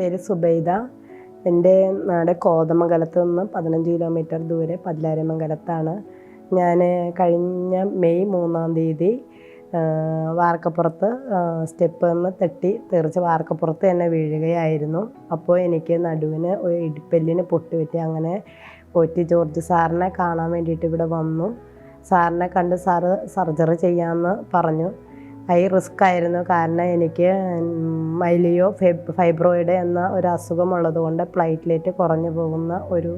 പേര് സുബൈദ. എന്റെ നാട് കോതമംഗലത്ത് നിന്ന് പതിനഞ്ച് കിലോമീറ്റർ ദൂരെ പതിലാരമംഗലത്താണ്. ഞാൻ കഴിഞ്ഞ മെയ് മൂന്നാം തീയതി വാർക്കപ്പുറത്ത് സ്റ്റെപ്പ് നിന്ന് തട്ടി തെറിച്ച് വാർക്കപ്പുറത്ത് തന്നെ വീഴുകയായിരുന്നു. അപ്പോൾ എനിക്ക് നടുവിന് ഒരു ഇടിപ്പല്ലിന് പൊട്ടി പറ്റി അങ്ങനെ പോറ്റി. ജോർജ് സാറിനെ കാണാൻ വേണ്ടിയിട്ട് ഇവിടെ വന്നു. സാറിനെ കണ്ട് സാറ് സർജറി ചെയ്യാമെന്ന് പറഞ്ഞു. ഹൈ റിസ്ക് ആയിരുന്നു. കാരണം എനിക്ക് മൈലിയോ ഫൈബ്രോയിഡ് എന്ന ഒരു അസുഖമുള്ളത് കൊണ്ട് പ്ലേറ്റ്ലേറ്റ് കുറഞ്ഞു പോകുന്ന ഒരു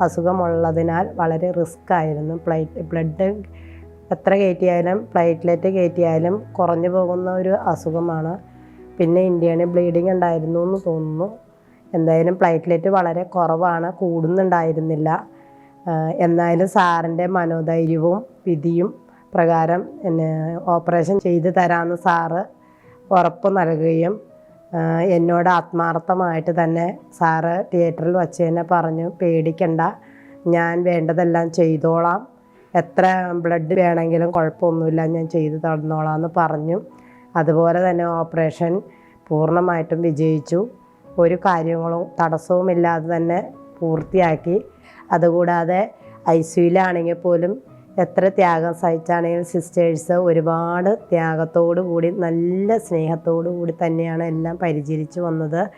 അസുഖമുള്ളതിനാൽ വളരെ റിസ്ക് ആയിരുന്നു. പ്ലേറ്റ് ബ്ലഡ് എത്ര കയറ്റിയാലും പ്ലേറ്റ്ലെറ്റ് കയറ്റിയാലും കുറഞ്ഞു പോകുന്ന ഒരു അസുഖമാണ്. പിന്നെ ഇന്ത്യയിൽ ബ്ലീഡിങ് ഉണ്ടായിരുന്നു എന്ന് തോന്നുന്നു. എന്തായാലും പ്ലേറ്റ്ലെറ്റ് വളരെ കുറവാണ് കൂടുന്നുണ്ടായിരുന്നില്ല. എന്നാലും സാറിന്റെ മനോധൈര്യവും വിധിയും പ്രകാരം എന്നെ ഓപ്പറേഷൻ ചെയ്ത് തരാമെന്ന് സാറ് ഉറപ്പ് നൽകുകയും എന്നോട് ആത്മാർത്ഥമായിട്ട് തന്നെ സാറ് തിയേറ്ററിൽ വച്ച് തന്നെ പറഞ്ഞു പേടിക്കണ്ട ഞാൻ വേണ്ടതെല്ലാം ചെയ്തോളാം. എത്ര ബ്ലഡ് വേണമെങ്കിലും കുഴപ്പമൊന്നുമില്ല ഞാൻ ചെയ്തു തന്നോളാം എന്ന് പറഞ്ഞു. അതുപോലെ തന്നെ ഓപ്പറേഷൻ പൂർണമായിട്ടും വിജയിച്ചു. ഒരു കാര്യങ്ങളും തടസ്സവുമില്ലാതെ തന്നെ പൂർത്തിയാക്കി. അതുകൂടാതെ ഐ സിയിലാണെങ്കിൽ പോലും എത്ര ത്യാഗം സഹിച്ചാണെങ്കിലും സിസ്റ്റേഴ്സ് ഒരുപാട് ത്യാഗത്തോടു കൂടി നല്ല സ്നേഹത്തോടു കൂടി തന്നെയാണ് എല്ലാം പരിചരിച്ചു വന്നത്.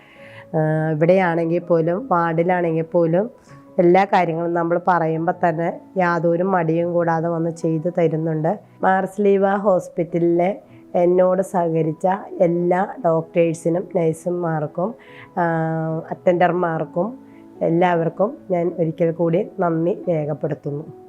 ഇവിടെയാണെങ്കിൽ പോലും വാർഡിലാണെങ്കിൽ പോലും എല്ലാ കാര്യങ്ങളും നമ്മൾ പറയുമ്പോൾ തന്നെ യാതൊരു മടിയും കൂടാതെ വന്ന് ചെയ്തു തരുന്നുണ്ട്. മാർസ്ലീവ ഹോസ്പിറ്റലിലെ എന്നോട് സഹകരിച്ച എല്ലാ ഡോക്ടേഴ്സിനും നഴ്സുമാർക്കും അറ്റൻഡർമാർക്കും എല്ലാവർക്കും ഞാൻ ഒരിക്കൽ കൂടി നന്ദി രേഖപ്പെടുത്തുന്നു.